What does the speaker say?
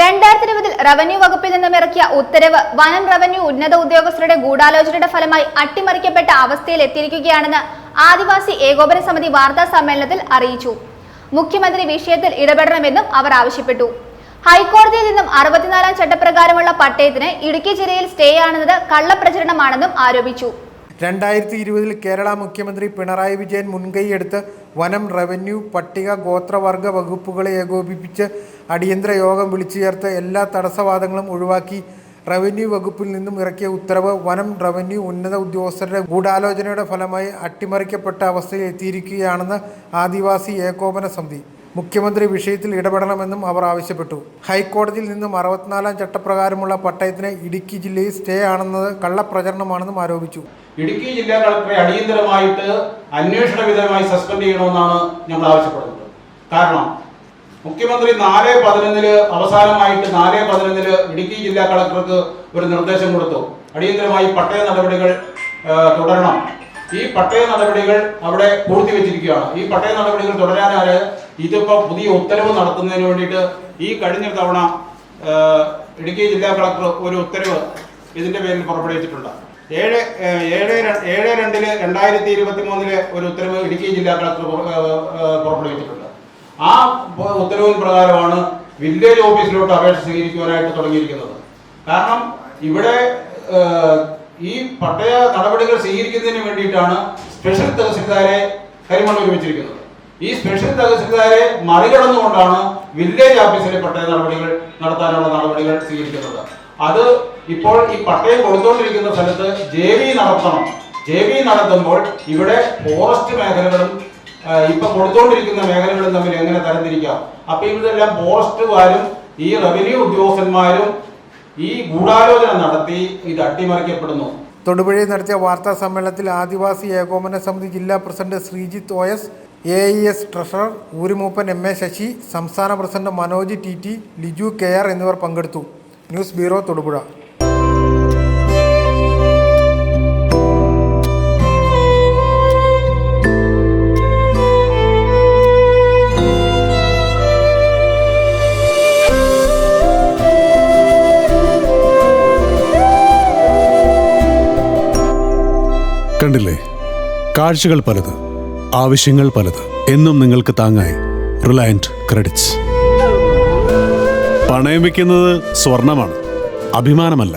രണ്ടായിരത്തി ഇരുപതിൽ റവന്യൂ വകുപ്പിൽ നിന്നും ഇറക്കിയ ഉത്തരവ് വനം റവന്യൂ ഉന്നത ഉദ്യോഗസ്ഥരുടെ ഗൂഢാലോചനയുടെ ഫലമായി അട്ടിമറിക്കപ്പെട്ട അവസ്ഥയിൽ എത്തിയിരിക്കുകയാണെന്ന് ആദിവാസി ഏകോപന സമിതി വാർത്താ സമ്മേളനത്തിൽ അറിയിച്ചു. മുഖ്യമന്ത്രി വിഷയത്തിൽ ഇടപെടണമെന്നും അവർ ആവശ്യപ്പെട്ടു. ഹൈക്കോടതിയിൽ നിന്നും അറുപത്തിനാലാം ചട്ടപ്രകാരമുള്ള പട്ടയത്തിന് ഇടുക്കി ജില്ലയിൽ സ്റ്റേ ആണെന്നത് കള്ളപ്രചരണമാണെന്നും ആരോപിച്ചു. രണ്ടായിരത്തി ഇരുപതിൽ കേരള മുഖ്യമന്ത്രി പിണറായി വിജയൻ മുൻകൈയെടുത്ത് വനം റവന്യൂ പട്ടിക ഗോത്രവർഗ വകുപ്പുകളെ ഏകോപിപ്പിച്ച് അടിയന്തര യോഗം വിളിച്ചു ചേർത്ത് എല്ലാ തടസ്സവാദങ്ങളും ഒഴിവാക്കി റവന്യൂ വകുപ്പിൽ നിന്നും ഇറക്കിയ ഉത്തരവ് വനം റവന്യൂ ഉന്നത ഉദ്യോഗസ്ഥരുടെ ഗൂഢാലോചനയുടെ ഫലമായി അട്ടിമറിക്കപ്പെട്ട അവസ്ഥയിൽ എത്തിയിരിക്കുകയാണെന്ന് ആദിവാസി ഏകോപന സമിതി. മുഖ്യമന്ത്രി വിഷയത്തിൽ ഇടപെടണമെന്നും അവർ ആവശ്യപ്പെട്ടു. ഹൈക്കോടതിയിൽ നിന്നും അറുപത്തിനാലാം ചട്ടപ്രകാരമുള്ള പട്ടയത്തിന് ഇടുക്കി ജില്ലയിൽ സ്റ്റേ ആണെന്നത് കള്ളപ്രചരണമാണെന്നും ആരോപിച്ചു. ഇടുക്കി ജില്ലാ കളക്ടറെ അടിയന്തരമായിട്ട് അന്വേഷണ വിധേയമായി സസ്പെൻഡ് ചെയ്യണമെന്നാണ് ഞങ്ങൾ ആവശ്യപ്പെടുന്നത്. കാരണം മുഖ്യമന്ത്രി നാല് പതിനൊന്നിൽ അവസാനമായിട്ട് നാല് പതിനൊന്നിൽ ഇടുക്കി ജില്ലാ കളക്ടർക്ക് ഒരു നിർദ്ദേശം കൊടുത്തു. അടിയന്തരമായി പട്ടയ നടപടികൾ തുടരണം. ഈ പട്ടയ നടപടികൾ അവിടെ പൂർത്തിവെച്ചിരിക്കുകയാണ് ഈ പട്ടയ നടപടികൾ തുടരാനാല് ഇതിപ്പോ പുതിയ ഉത്തരവ് നടത്തുന്നതിന് വേണ്ടിയിട്ട് ഈ കഴിഞ്ഞ തവണ ഇടുക്കി ജില്ലാ കളക്ടർ ഒരു ഉത്തരവ് ഇതിന്റെ പേരിൽ പുറപ്പെടുവിച്ചിട്ടുണ്ട്. ഏഴ് ഏഴ് ഏഴ് രണ്ടിൽ രണ്ടായിരത്തി ഇരുപത്തി മൂന്നിൽ ഒരു ഉത്തരവ് ഇടുക്കി ജില്ലാ കളക്ടർ പുറപ്പെടുവിച്ചിട്ടുണ്ട്. ആ ഉത്തരവിൻ പ്രകാരമാണ് വില്ലേജ് ഓഫീസിലോട്ട് അപേക്ഷ സ്വീകരിക്കുവാനായിട്ട് തുടങ്ങിയിരിക്കുന്നത്. കാരണം ഇവിടെ ഈ പട്ടയ നടപടികൾ സ്വീകരിക്കുന്നതിന് വേണ്ടിയിട്ടാണ് സ്പെഷ്യൽ തഹസിൽദാരെ കരിമണ്ണൂർ വെച്ചിരിക്കുന്നത്. ഈ സ്പെഷ്യൽ തഹസിൽദാരെ മറികടന്നുകൊണ്ടാണ് വില്ലേജ് ഓഫീസിലെ പട്ടയ നടപടികൾ നടത്താനുള്ള നടപടികൾ സ്വീകരിക്കുന്നത്. അത് ഇപ്പോൾ ഈ പട്ടയം കൊടുത്തുകൊണ്ടിരിക്കുന്ന സ്ഥലത്ത് ജെ വി നടത്തണം. ജെ വി നടത്തുമ്പോൾ ഇവിടെ ഫോറസ്റ്റ് മേഖലകളും ഇപ്പൊ കൊടുത്തുകൊണ്ടിരിക്കുന്ന മേഖലകളും തമ്മിൽ എങ്ങനെ തരംതിരിക്കാം? അപ്പൊ ഇതെല്ലാം ഫോറസ്റ്റുകാരും ഈ റവന്യൂ ഉദ്യോഗസ്ഥന്മാരും ഈ ഗൂഢാലോചന നടത്തി ഇത് അട്ടിമറിക്കപ്പെടുന്നു. തൊടുപുഴയിൽ നടത്തിയ വാർത്താ സമ്മേളനത്തിൽ ആദിവാസി ഏകോപന സമിതി ജില്ലാ president Sreejith O S A E S treasurer ഊരിമൂപ്പൻ M A Sasi സംസ്ഥാന president Manoj T T Liju K R എന്നിവർ പങ്കെടുത്തു. News bureau Thodupuzha. കണ്ടില്ലേ? കാഴ്ചകൾ പലത് ആവശ്യങ്ങൾ പലത്. എന്നും നിങ്ങൾക്ക് താങ്ങായി. Reliant Credits. പണയം വെക്കുന്നത് സ്വർണമാണ്. അഭിമാനമല്ല.